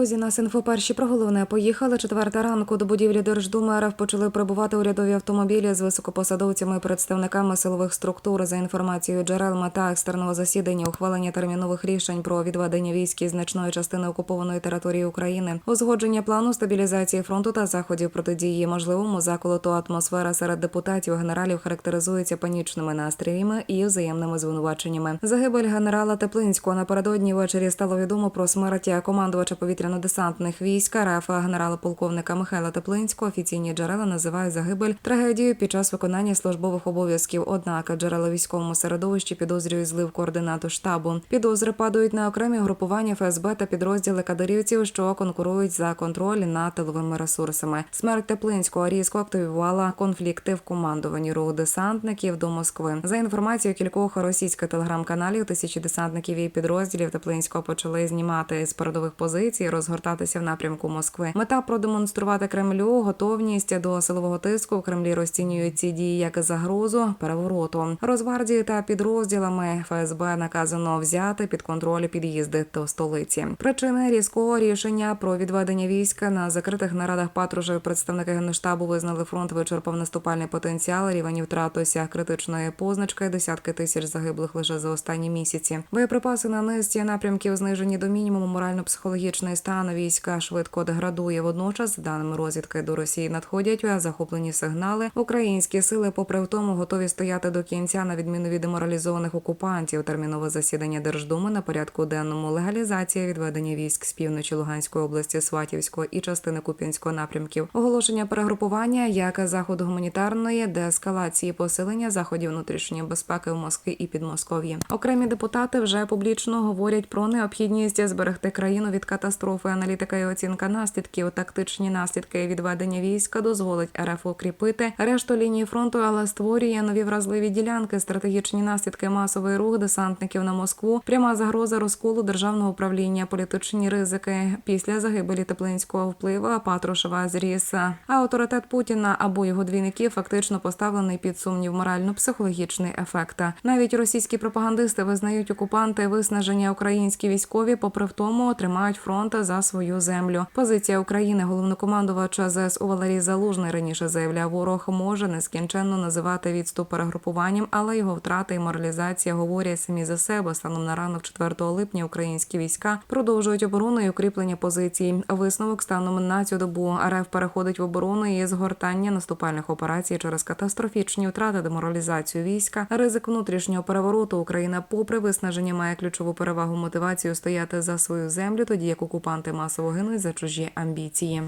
Друзі, нас інфоперші про головне поїхали. Четверта ранку до будівлі Держдуми РФ почали прибувати урядові автомобілі з високопосадовцями і представниками силових структур. За інформацією джерел мета екстреного засідання, ухвалення термінових рішень про відведення військ із значної частини окупованої території України, узгодження плану стабілізації фронту та заходів протидії можливому заколоту атмосфера серед депутатів генералів характеризується панічними настроями і взаємними звинуваченнями. Загибель генерала Теплинського напередодні ввечері стало відомо про смерть командувача повітряно-десантних військ РФ генерала-полковника Михайла Теплинського. Офіційні джерела називають загибель трагедією під час виконання службових обов'язків. Однак джерела військовому середовищі підозрюють злив координату штабу. Підозри падають на окремі групування ФСБ та підрозділи кадирівців, що конкурують за контроль над тиловими ресурсами. Смерть Теплинського різко активувала конфлікти в командуванні руху десантників до Москви. За інформацією кількох російських телеграм-каналів, тисячі десантників і підрозділів Теплинського почали знімати з передових позицій, розгортатися в напрямку Москви. Мета продемонструвати Кремлю готовність до силового тиску. Кремлі розцінюють ці дії як загрозу перевороту. Росгвардії та підрозділами ФСБ наказано взяти під контроль під'їзди до столиці. Причини різкого рішення про відведення війська на закритих нарадах патружі представники генштабу визнали фронт вичерпав наступальний потенціал. Рівень втрат осяг критичної позначки. Десятки тисяч загиблих лише за останні місяці. Боєприпаси на низці напрямків знижені до мінімуму. Морально-психологічний стан війська швидко деградує. Водночас, за даними розвідки до Росії, надходять захоплені сигнали. Українські сили, попри в тому, готові стояти до кінця на відміну від деморалізованих окупантів. Термінове засідання Держдуми на порядку денному легалізація відведення військ з півночі Луганської області, Сватівського і частини Куп'янського напрямків. Оголошення перегрупування як заходу гуманітарної деескалації, посилення заходів внутрішньої безпеки в Москві і Підмосков'ї. Окремі депутати вже публічно говорять про необхідність зберегти країну від катастрофи. Аналітика і оцінка наслідків, тактичні наслідки відведення війська дозволить РФ укріпити решту лінії фронту, але створює нові вразливі ділянки, стратегічні наслідки, масовий рух десантників на Москву, пряма загроза розколу державного управління, політичні ризики. Після загибелі теплинського впливу Патрушева зріс. А авторитет Путіна або його двійників фактично поставлений під сумнів. Морально-психологічний ефект. Навіть російські пропагандисти визнають окупанти виснаження. Українські військові, попри в тому, тримають фронт за свою землю. Позиція України головнокомандувача ЗСУ Валерій Залужний раніше заявляв, ворог може нескінченно називати відступ перегрупуванням, але його втрати і моралізація говорять самі за себе. Станом на ранок 4 липня українські війська продовжують оборону і укріплення позицій. Висновок станом на цю добу РФ переходить в оборону і згортання наступальних операцій через катастрофічні втрати, деморалізацію війська, ризик внутрішнього перевороту. Україна, попри виснаження, має ключову перевагу мотивацію стояти за свою землю, тоді як окупанти масово гинуть за чужі амбіції.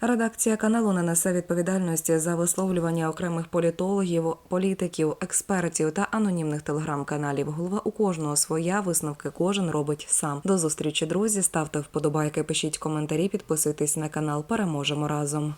Редакція каналу не несе відповідальності за висловлювання окремих політологів, політиків, експертів та анонімних телеграм-каналів. Голова у кожного своя висновки кожен робить сам. До зустрічі, друзі. Ставте вподобайки, пишіть коментарі, підписуйтесь на канал. Переможемо разом.